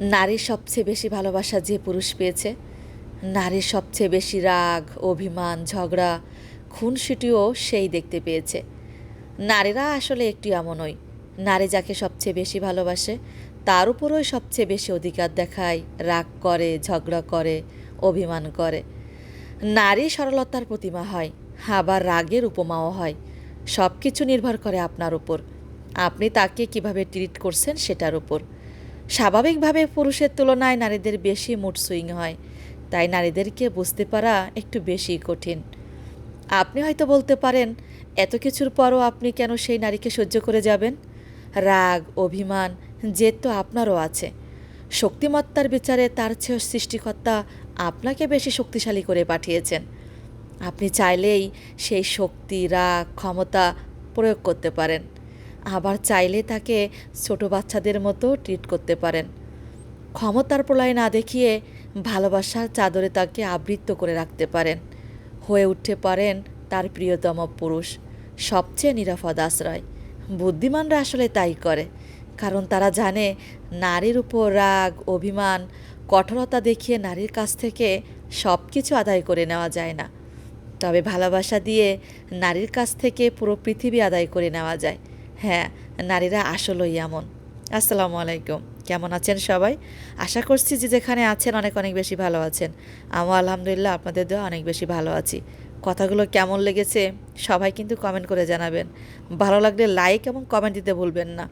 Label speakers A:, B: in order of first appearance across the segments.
A: নারীর সবচেয়ে বেশি ভালোবাসা যে পুরুষ পেয়েছে। নারীর সবচেয়ে বেশি রাগ, অভিমান, ঝগড়া, খুনসুটিও সেই দেখতে পেয়েছে। নারীরা আসলে একটু এমনই। নারী যাকে সবচেয়ে বেশি ভালোবাসে, তার উপরই সবচেয়ে বেশি অধিকার দেখায়, রাগ করে, ঝগড়া করে, অভিমান করে। নারী সরলতার প্রতিমা হয়, আবার রাগের উপমাও হয়। সব কিছু নির্ভর করে আপনার উপর। আপনি তাকে কীভাবে ট্রিট করছেন সেটার উপর। স্বাভাবিকভাবে পুরুষের তুলনায় নারীদের বেশি মুড সুইং হয়। তাই নারীদেরকে বুঝতে পারা একটু বেশি কঠিন। আপনি হয়তো বলতে পারেন, এত কিছুর পরও আপনি কেন সেই নারীকে সহ্য করে যাবেন? রাগ, অভিমান, জেদ তো আপনারও আছে। শক্তিমত্তার বিচারে তার চেয়েও সৃষ্টিকর্তা আপনাকে বেশি শক্তিশালী করে পাঠিয়েছেন। আপনি চাইলেই সেই শক্তি, রাগ, ক্ষমতা প্রয়োগ করতে পারেন। আবার চাইলে তাকে ছোট বাচ্চাদের মতো ট্রিট করতে পারেন। ক্ষমতার প্রলয় না দেখিয়ে ভালোবাসার চাদরে তাকে আবৃত্ত করে রাখতে পারেন। হয়ে উঠতে পারেন তার প্রিয়তম পুরুষ, সবচেয়ে নিরাপদ আশ্রয়। বুদ্ধিমানরা আসলে তাই করে, কারণ তারা জানে নারীর উপর রাগ, অভিমান, কঠোরতা দেখিয়ে নারীর কাছ থেকে সব কিছু আদায় করে নেওয়া যায় না। তবে ভালোবাসা দিয়ে নারীর কাছ থেকে পুরো পৃথিবী আদায় করে নেওয়া যায়। হ্যাঁ নারীরা আসলেই এমন। আসসালামু আলাইকুম। কেমন আছেন সবাই? আশা করছি যে যেখানে আছেন অনেক অনেক বেশি ভালো আছেন। আমও আলহামদুলিল্লাহ আপনাদের দেওয়া অনেক বেশি ভালো আছি। কথাগুলো কেমন লেগেছে সবাই কিন্তু কমেন্ট করে জানাবেন। ভালো লাগলে লাইক এবং কমেন্ট দিতে ভুলবেন না।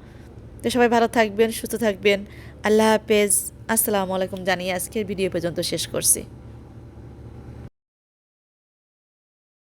A: তো সবাই ভালো থাকবেন, সুস্থ থাকবেন। আল্লাহ হাফেজ। আসসালামু আলাইকুম জানিয়ে আজকের ভিডিও পর্যন্ত শেষ করছি।